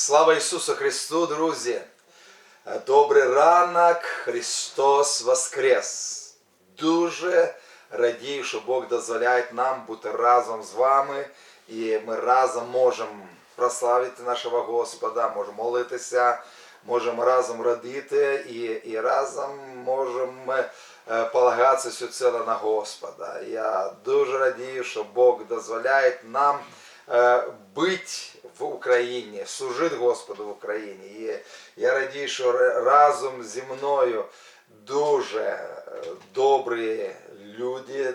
Слава Ісусу Христу, друзі! Добрий ранок, Христос Воскрес! Дуже радію, що Бог дозволяє нам бути разом з вами, і ми разом можемо прославити нашого Господа, можемо молитися, можемо разом радіти і, і разом можемо е, полагатися всецело на Господа. Я дуже радію, що Бог дозволяє нам е, бути в Україні, служити Господу в Україні. І я радію, що разом зі мною дуже е, добрі люди, е,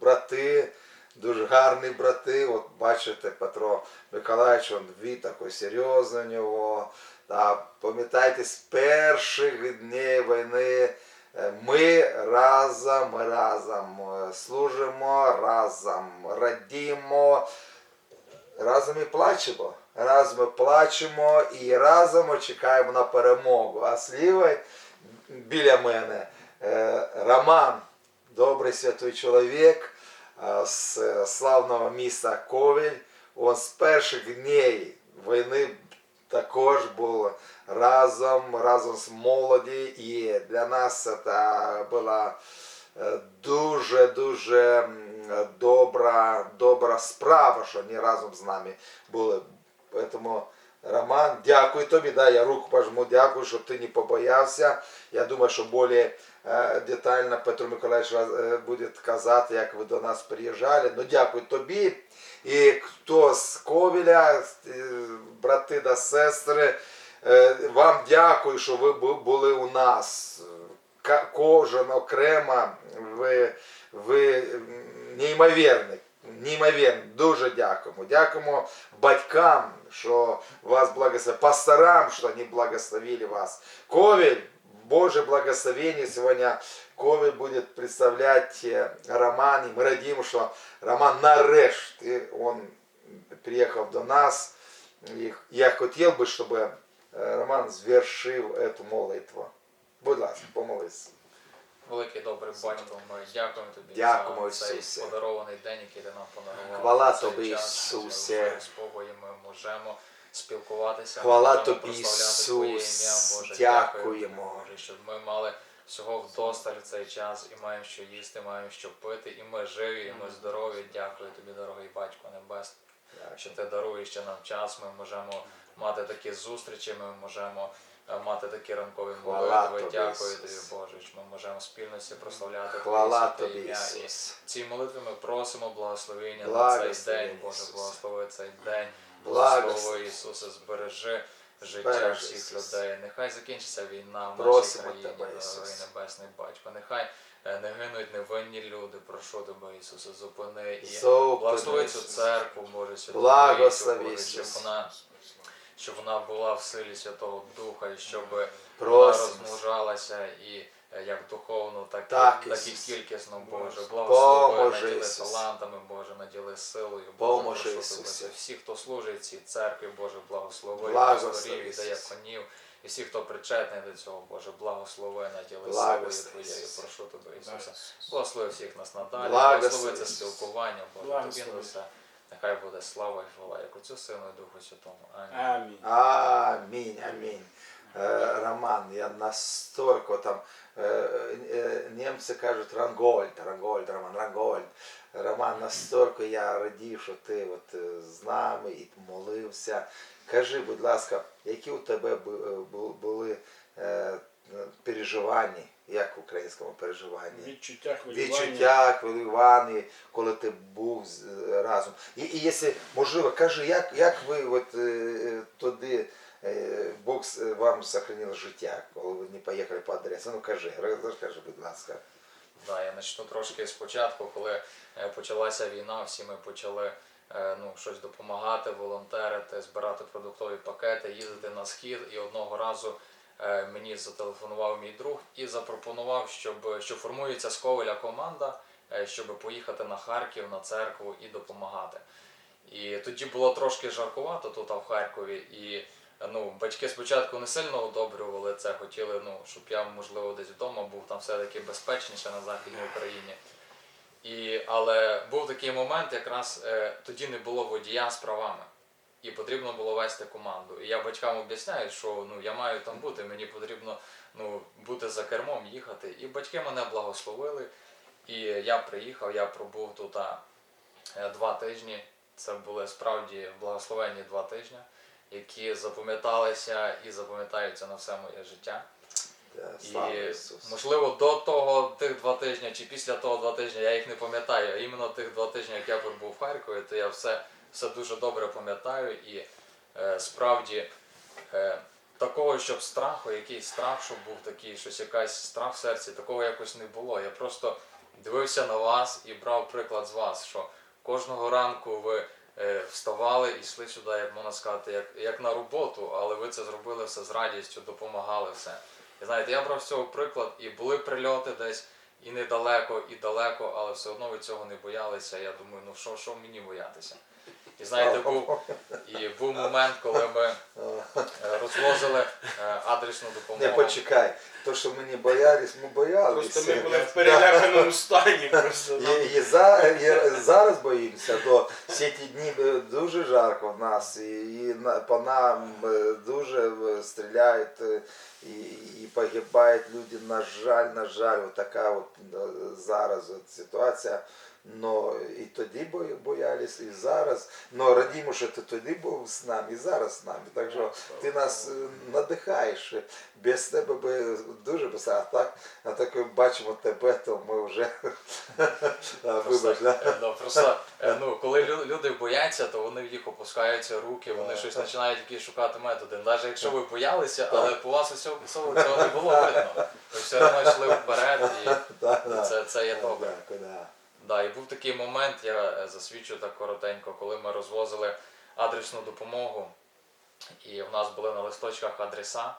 брати, дуже гарні брати. От бачите, Петро Миколаївич, він дві такий серйозний у нього. Та, пам'ятайте, з перших днів війни е, ми разом, разом служимо, разом радімо, разом і плачемо. Разом ми плачемо і разом чекаємо на перемогу. А сліва біля мене е, Роман, добрий святий чоловік е, з славного міста Ковель. Він з перших днів війни також був разом, разом з молоді. І для нас це була е, дуже дуже добра, добра справа, що вони разом з нами були. Тому, Роман, дякую тобі. Да, я руку пожму, дякую, що ти не побоявся. Я думаю, що більш е, детально Петро Миколаївич е, буде казати, як ви до нас приїжджали. Ну, дякую тобі. І хто з Ковіля, брати та сестри, вам дякую, що ви були у нас. Кожен окремо, ви, ви м, неймовірні. Неймовірно, дуже дякуємо. Дякуємо батькам, що вас благословили, пасторам, что они благословили вас. Ковель, Боже благословение сегодня Ковель будет представлять э, Роман, и мы радим, что Роман нарешті, он приехал до нас. И я хотел бы, чтобы э, Роман звершив эту молитву. Будь ласка, помолись. Великий добрий батько, ми дякуємо тобі Дякуємо, за цей Ісусе. подарований день, який ти нам подарував. Хвала цей тобі, час, Ісусе. З Богою ми можемо спілкуватися. Хвала можемо тобі, прославляти Твоє Ісус. ім'я, Боже. Дякуємо. Боже, щоб ми мали всього вдосталь в цей час і маємо що їсти, маємо що пити, і ми живі, і ми здорові. Дякую тобі, дорогий батько Небесний що ти даруєш ще нам час, ми можемо мати такі зустрічі, ми можемо мати такі ранкові молитви. Дякую тобі, Боже, що ми можемо в спільності прославляти Хвала тобі, ім'я. І ці молитви ми просимо благословення на цей день, Боже, благослови цей день. Благослови. Ісусе, збережи життя Збережи, всіх Ісус. людей. Нехай закінчиться війна в нашій Просимо країні, тебе, Ісус. Небесний Батько. Нехай е, не гинуть невинні люди. Прошу тебе, Ісусе, зупини і благослови цю церкву, Боже, Благослови, Боже, щоб вона, щоб вона була в силі Святого Духа, і щоб вона розмножалася і е, як духовно, так, Так, і, так і кількісно, Боже. Благослови, наділи талантами, Боже, наділи силою, Боже, Поможи, Ісусе. Всі, хто служить цій церкві, Боже, благослови, Благослови, пасторів і Ісус. дияконів. І всі, хто причетний до цього, Боже, благослови, наділи Благослови, силою Твоєю, прошу тебе, Ісусе. Благослови всіх нас надалі, Благослови, благослови це спілкування, Боже, тобі Благослови. на все. Нехай буде слава і хвала, як Отцю Сину і Духу Святому. Амінь. Амінь. Амінь, амінь. Е, Роман, я настолько там, е, е, немці кажуть Рангольд, Рангольд, Роман, Рангольд. Роман, настільки я радів, що ти от е, з нами і молився. Кажи, будь ласка, які у тебе бу- бу- були е, переживання, як в українському переживанні? Відчуття хвилювання. відчуття, хвилювання, коли ти був разом. І, і якщо можливо, кажи, як, як ви от, е, туди е, Бог вам сохранив життя, коли ви не поїхали по адресі? Ну кажи, розкажи, будь ласка. Да, я почну трошки спочатку, коли е, почалася війна, всі ми почали е, ну, щось допомагати, волонтерити, збирати продуктові пакети, їздити на схід. І одного разу е, мені зателефонував мій друг і запропонував, щоб що формується з Ковеля команда, е, щоб поїхати на Харків на церкву і допомагати. І тоді було трошки жаркувато тут а в Харкові. І ну, батьки спочатку не сильно одобрювали це, хотіли, ну, щоб я, можливо, десь вдома був там все-таки безпечніше на Західній Україні. І, але був такий момент, якраз е, тоді не було водія з правами. І потрібно було вести команду. І я батькам об'ясняю, що ну я маю там бути, мені потрібно ну, бути за кермом, їхати. І батьки мене благословили. І я приїхав, я пробув тут а, е, два тижні. Це були справді благословенні два тижні, які запам'яталися і запам'ятаються на все моє життя. Слава І можливо до того тих два тижні чи після того два тижні я їх не пам'ятаю. А іменно тих два тижні, як я пробув в Харкові, то я все, все дуже добре пам'ятаю і е, справді е, такого, щоб страху, якийсь страх, щоб був такий, щось якась страх в серці, такого якось не було. Я просто дивився на вас і брав приклад з вас, що кожного ранку ви е, вставали і йшли сюди, як можна сказати, як, як на роботу, але ви це зробили все з радістю, допомагали все. І знаєте, я брав з цього приклад, і були прильоти десь і недалеко, і далеко, але все одно ви цього не боялися. Я думаю, ну що, що мені боятися? І знаєте, був, і був момент, коли ми е, розвозили е, адресну допомогу. Не почекай. То, що ми не боялись, ми боялись. Просто ми були в переляканому стані. Просто І, і, за, і зараз боїмося, то всі ті дні е, дуже жарко в нас, і, і по нам дуже стріляють і, і погибають люди. На жаль, на жаль, от така от зараз от ситуація. Но і тоді бо- боялись, і зараз. Но радімо, що ти тоді був з нами, і зараз з нами. Так що ти нас е, надихаєш. Без тебе би дуже без а так, а так ми бачимо тебе, то ми вже а, Просто, вибач, е, ну, просто е, ну, коли люди бояться, то вони в їх опускаються руки, вони щось починають якісь шукати методи. Навіть якщо ви боялися, але по вас усього цього не було видно. Ви все одно йшли вперед, і, це є добре. Да. І був такий момент, я е, засвідчу так коротенько, коли ми розвозили адресну допомогу, і в нас були на листочках адреса,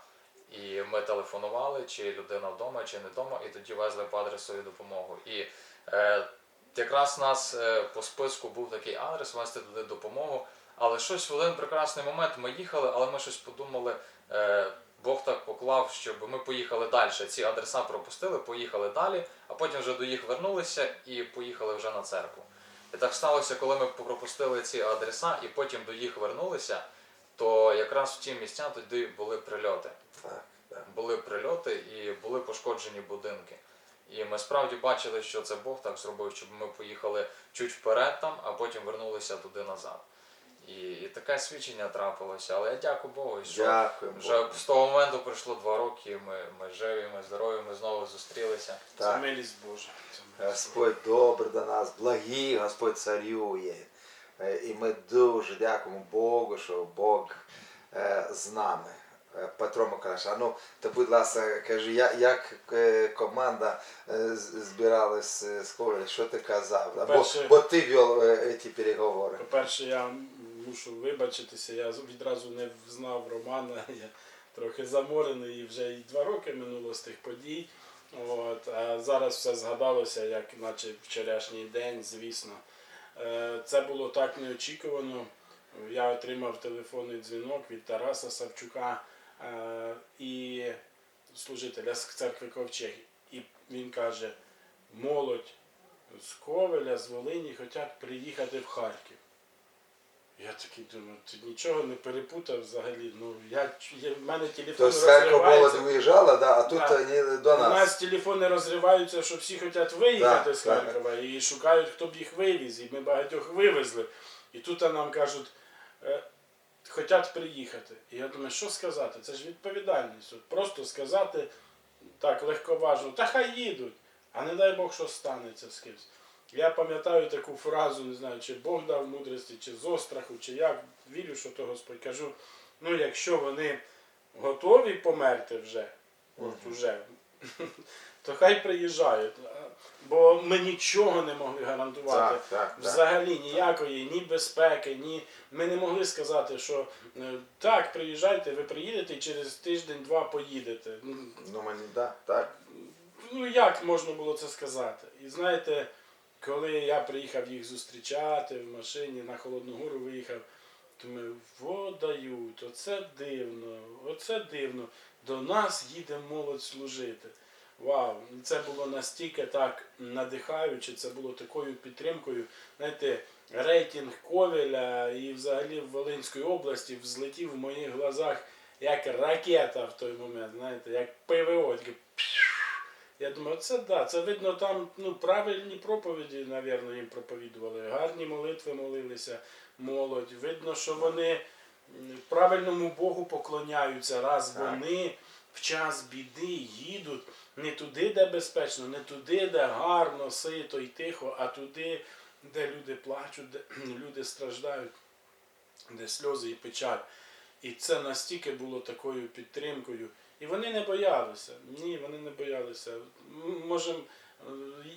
і ми телефонували, чи людина вдома, чи не вдома, і тоді везли по адресові допомогу. І е, якраз нас е, по списку був такий адрес, вести туди допомогу. Але щось в один прекрасний момент ми їхали, але ми щось подумали. Е, Бог так поклав, щоб ми поїхали далі. Ці адреса пропустили, поїхали далі, а потім вже до їх вернулися і поїхали вже на церкву. І так сталося, коли ми пропустили ці адреса і потім до їх вернулися, то якраз в ті місця тоді були прильоти. Так, так. Були прильоти і були пошкоджені будинки. І ми справді бачили, що це Бог так зробив, щоб ми поїхали чуть вперед там, а потім вернулися туди назад. І, і таке свідчення трапилося. Але я дякую Богу, що Дякуємо. вже Богу. з того моменту пройшло два роки, ми, ми живі, ми здорові, ми знову зустрілися. це Так. милість Божа. Господь добрий до нас, благий Господь царює. Е, І ми дуже дякуємо Богу, що Бог е, з нами. Е, Петро Миколаївич, а ну, то будь ласка, кажи, я- як команда з- збиралась з Коваля, що ти казав? Бо, бо ти вів ці переговори. По-перше, я мушу вибачитися, я відразу не знав Романа, я трохи заморений, і вже і два роки минуло з тих подій. От, а зараз все згадалося, як наче вчорашній день, звісно. Е, Це було так неочікувано. Я отримав телефонний дзвінок від Тараса Савчука е, і служителя з церкви Ковчег. І він каже: молодь з Ковеля, з Волині хочуть приїхати в Харків. Такий думаю, ти нічого не перепутав взагалі. Ну, я, я, в мене телефон Тобто з Харкова розривається. молодь виїжджала, да, а тут Да. вони до У нас нас. телефони розриваються, що всі хочуть виїхати Так, з так. Харкова і шукають, хто б їх вивіз. І ми багатьох вивезли. І тут нам кажуть, е, хочуть приїхати. І я думаю, що сказати? Це ж відповідальність. От просто сказати так легковажно, та хай їдуть, а не дай Бог, що станеться з кимось. Я пам'ятаю таку фразу, не знаю, чи Бог дав мудрості, чи з остраху, чи як. Вірю, що то Господь кажу. Ну, якщо вони готові померти вже, от уже, то хай приїжджають. Бо ми нічого не могли гарантувати. Так, так. Взагалі ніякої, ні безпеки, ні. Ми не могли сказати, що е, так, приїжджайте, ви приїдете і через тиждень-два поїдете. Ну, Ну, мені, да, так. Ну як можна було це сказати? І знаєте, коли я приїхав їх зустрічати в машині на Холодну Гору виїхав, думаю, во дають, оце дивно, оце дивно. До нас їде молодь служити. Вау! Це було настільки так надихаюче, це було такою підтримкою. Знаєте, рейтинг Ковеля і взагалі в Волинської області взлетів в моїх глазах як ракета в той момент, знаєте, як ПВО. Таке я думаю, це да, це видно там ну, правильні проповіді, напевно, їм проповідували. Гарні молитви молилися, молодь. Видно, що вони правильному Богу поклоняються, раз Так. вони в час біди їдуть не туди, де безпечно, не туди, де гарно, сито і тихо, а туди, де люди плачуть, де люди страждають, де сльози і печаль. І це настільки було такою підтримкою. І вони не боялися. Ні, вони не боялися. Може,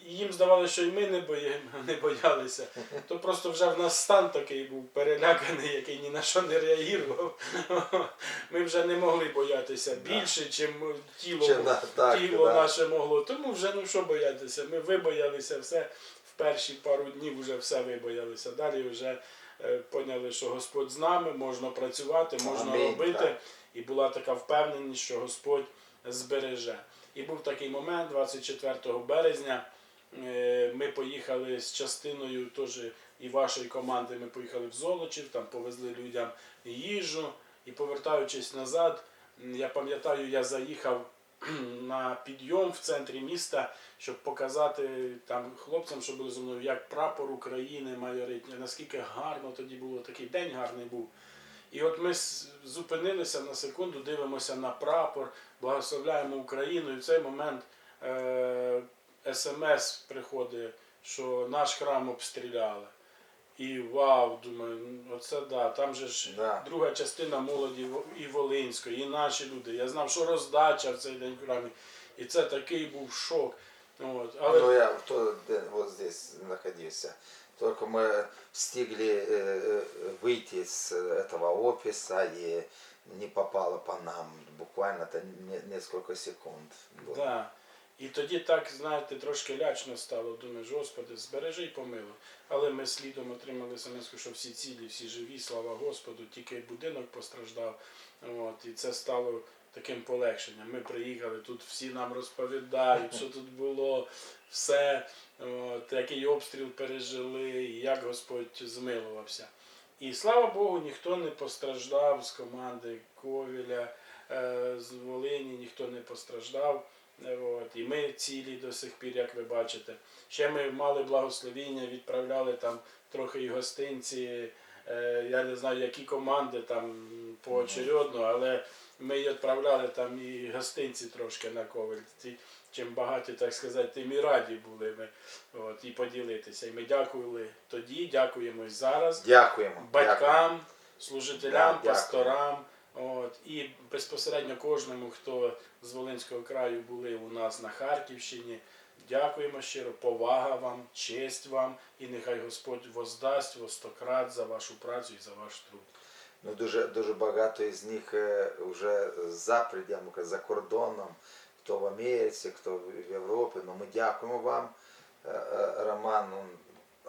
їм здавалося, що і ми не, боє- не боялися. То просто вже в нас стан такий був переляканий, який ні на що не реагував. Ми вже не могли боятися більше, чим тіло, тіло наше могло. Тому вже ну що боятися. Ми вибоялися все. В перші пару днів вже все вибоялися. Далі вже е, поняли, що Господь з нами, можна працювати, можна робити. І була така впевненість, що Господь збереже. І був такий момент, 24 березня. е, Ми поїхали з частиною теж і вашої команди. Ми поїхали в Золочів, там повезли людям їжу. І повертаючись назад, я пам'ятаю, я заїхав на підйом в центрі міста, щоб показати там хлопцям, що були зі мною, як прапор України майорить, наскільки гарно тоді було, такий день гарний був. І от ми зупинилися на секунду, дивимося на прапор, благословляємо Україну. І в цей момент е- смс приходить, що наш храм обстріляли. І вау, думаю, ну, оце да. Там же ж Да. друга частина молоді і Волинської, і наші люди. Я знав, що роздача в цей день в храмі. І це такий був шок. От. Але Ну, я в тот день вот здесь находился. Только мы стигли э, э, выйти с этого офиса и не попало по нам. Буквально это не- несколько секунд. было. Да. І тоді так, знаєте, трошки лячно стало. Думаєш, Господи, збережи й помилуй. Але ми слідом отримали смс, що всі цілі, всі живі, слава Господу, тільки будинок постраждав. От, і це стало таким полегшенням. Ми приїхали, тут всі нам розповідають, що тут було, все, от, який обстріл пережили, як Господь змилувався. І слава Богу, ніхто не постраждав з команди Ковіля, е, з Волині, ніхто не постраждав. Е, От, і ми цілі до сих пір, як ви бачите. Ще ми мали благословіння, відправляли там трохи і гостинці. Е, я не знаю, які команди там поочередно, але ми й відправляли там і гостинці трошки на коваль. Ті, чим багаті, так сказати, тим і раді були ми от, і поділитися. І ми дякували тоді, дякуємо і зараз Дякуємо. дякуємо. батькам, служителям, Да, пасторам. От, і безпосередньо кожному, хто з Волинського краю були у нас на Харківщині. Дякуємо щиро, повага вам, честь вам, і нехай Господь воздасть во стократ за вашу працю і за ваш труд. Ну, дуже, дуже багато із них е, вже за пределами, за кордоном, хто в Америці, хто в Європі. Ну, ми дякуємо вам, е, е, Роман, ну,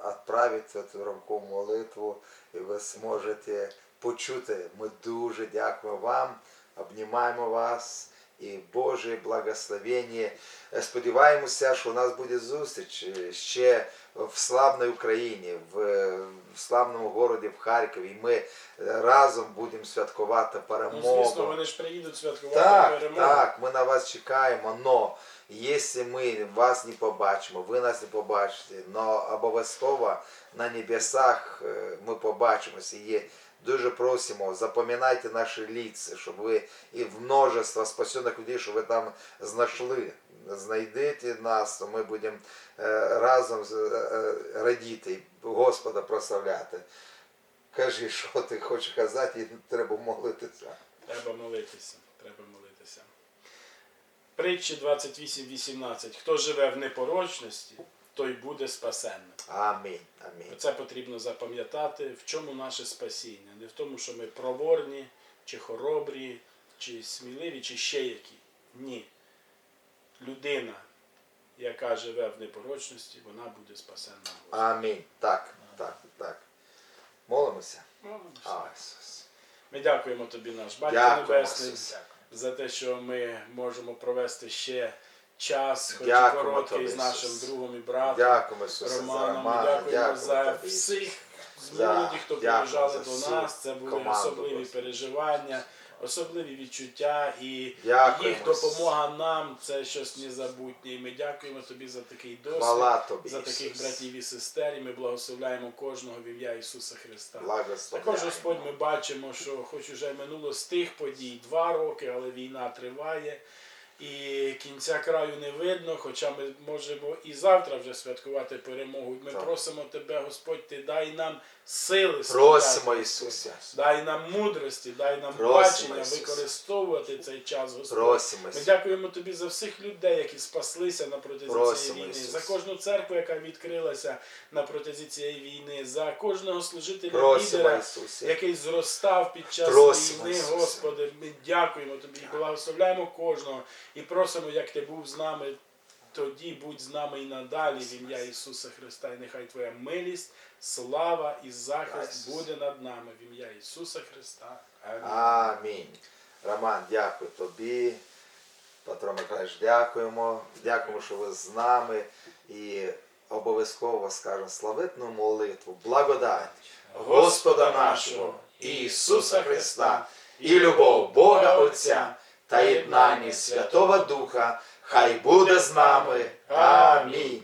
відправити цю ранкову молитву, і ви зможете почути. Ми дуже дякуємо вам, обнімаємо вас. І Боже благословення. Е, Сподіваємося, що у нас буде зустріч е, ще в славній Україні, в, е, славному городі, в Харкові. І ми разом будемо святкувати Ну, звісно, вони ж приїдуть святкувати Так, перемогу. так, ми на вас чекаємо, но якщо ми вас не побачимо, ви нас не побачите, но обов'язково на небесах ми побачимося. І дуже просимо, запам'ятайте наші лиця, щоб ви і в множество спасених людей, щоб ви там знайшли. Знайдете нас, то ми будемо е, разом е, е, радіти, Господа прославляти. Кажи, що ти хочеш казати, і треба молитися. Треба молитися. Треба молитися. Притчі 28.18. Хто живе в непорочності, той буде спасенним. Амінь. Амінь. Це потрібно запам'ятати, в чому наше спасіння. Не в тому, що ми проворні, чи хоробрі, чи сміливі, чи ще які. Ні. Людина, яка живе в непорочності, вона буде спасенна. Амінь. Так, так, так. Молимося. Все. А, Ісус. Ми дякуємо тобі, наш Батько Дякуємо, Небесний, Ісус. за те, що ми можемо провести ще час, хоч і короткий, з нашим другом і братом. Дякуємо, Романом, ми дякуємо за всіх з молоді, хто приїжджали до нас. Це були особливі переживання, особливі відчуття і Дякуємо. їх допомога нам це щось незабутнє. І ми дякуємо тобі за такий досвід. Тобі, За таких Ісус. братів і сестер, і ми благословляємо кожного в ім'я Ісуса Христа. Також Господь ми бачимо, що хоч уже минуло з тих подій два роки, але війна триває. І кінця краю не видно, хоча ми можемо і завтра вже святкувати перемогу. Ми Так. просимо Тебе, Господь, Ти дай нам сили. Просимо, Ісусе. Дай нам мудрості, дай нам Просимо, бачення Ісусе. використовувати цей час, Господь. Просимо, Ми дякуємо тобі за всіх людей, які спаслися на протязі Просимо, цієї війни, Ісус. за кожну церкву, яка відкрилася на протязі цієї війни, за кожного служителя Просимо, лідера, Ісусе. який зростав під час Просимо, війни, Ісусе. Господи. Ми дякуємо тобі і благословляємо кожного і просимо, як ти був з нами. Тоді будь з нами і надалі в ім'я Ісуса Христа, і нехай Твоя милість, слава і захист буде над нами в ім'я Ісуса Христа. Амінь. Амінь. Роман, дякую тобі. Петро Миколаївич, дякуємо. Дякуємо, що ви з нами. І обов'язково скажемо славетну молитву, благодать Господа нашого Ісуса Христа і любов Бога Отця та єднанні Святого Духа, хай буде з нами. Амінь.